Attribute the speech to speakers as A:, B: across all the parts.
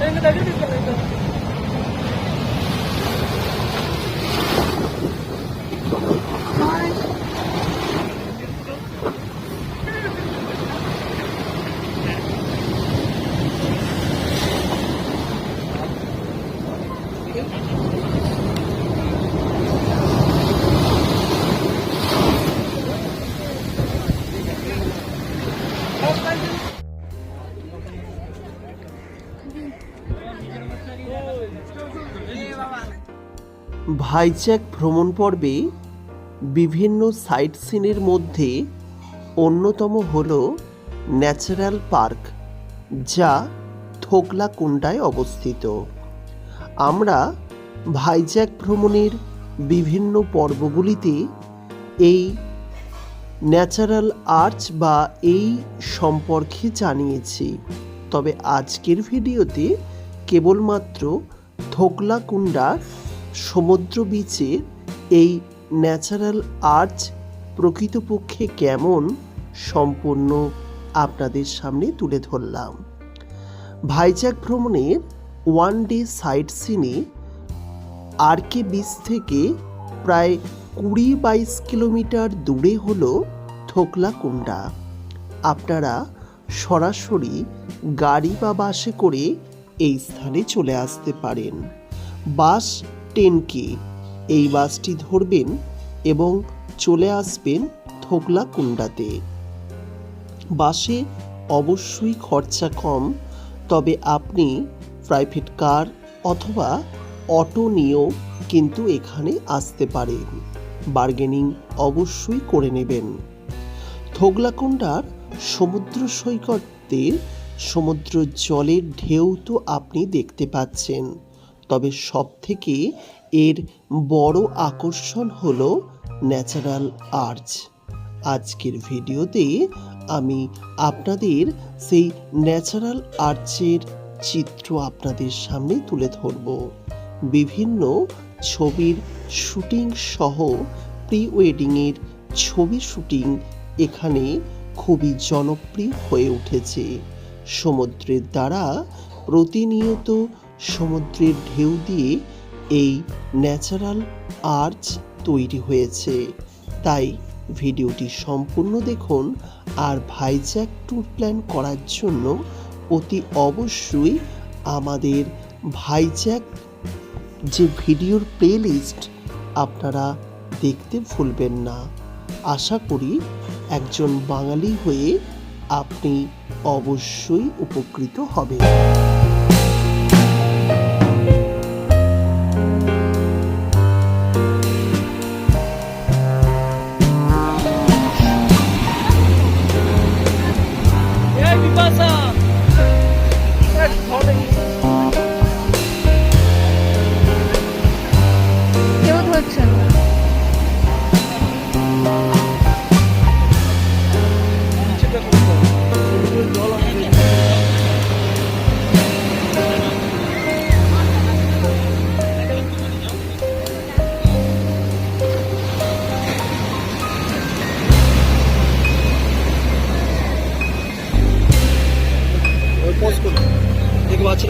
A: 那个在这里做那个 ভাইজ্যাক ভ্রমণ পর্বে বিভিন্ন সাইট সিনের মধ্যে অন্যতম হল ন্যাচারাল পার্ক, যা থোকলাকুন্ডায় অবস্থিত। আমরা ভাইজ্যাক ভ্রমণের বিভিন্ন পর্বগুলিতে এই ন্যাচারাল আর্চ বা এই সম্পর্কে জানিয়েছি। তবে আজকের ভিডিওতে কেবলমাত্র থোকলাকুন্ডার সমুদ্র বিচে এই ন্যাচারাল আর্চ প্রকৃতপক্ষে কেমন সম্পূর্ণ আপনাদের সামনে তুলে ধরলাম। ভাইজ্যাক ভ্রমণের ওয়ান ডে সাইট সিনে আরকে বিচ থেকে প্রায় কুড়ি বাইশ কিলোমিটার দূরে হলো থোকলাকুন্ডা আপনারা সরাসরি গাড়ি বা বাসে করে এই স্থানে চলে আসতে পারেন। বাস টেনকে এই বাসটি ধরবেন এবং চলে আসবেন থোকলা থোকলাকুন্ডাতে বাসে অবশ্যই খরচা কম, তবে আপনি প্রাইভেট কার অথবা অটো নিয়েও কিন্তু এখানে আসতে পারেন। বার্গেনিং অবশ্যই করে নেবেন। থোগলাকুন্ডার সমুদ্র সৈকতের সমুদ্র জলের ঢেউ তো আপনি দেখতে পাচ্ছেন। তবে সব থেকে এর বড় আকর্ষণ হলো ন্যাচারাল আর্চ। আজকের ভিডিওতে আমি আপনাদের সেই ন্যাচারাল আর্চের চিত্র আপনাদের সামনে তুলে ধরব। বিভিন্ন ছবির শুটিং সহ প্রি ওয়েডিংয়ের ছবি শুটিং এখানে খুবই জনপ্রিয় হয়ে উঠেছে। সমুদ্রের দ্বারা প্রতিনিয়ত সমুদ্রের ঢেউ দিয়ে এই ন্যাচারাল আর্চ তৈরি হয়েছে। তাই ভিডিওটি সম্পূর্ণ দেখুন আর ভাইজ্যাক ট্যুর প্ল্যান করার জন্য অতি অবশ্যই আমাদের ভাইজ্যাক যে ভিডিওর প্লেলিস্ট আপনারা দেখতে ভুলবেন না। আশা করি একজন বাঙালি হয়ে আপনি অবশ্যই উপকৃত হবেন।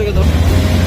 B: পজ করুন দেখে বাচ্চাটাকে ধর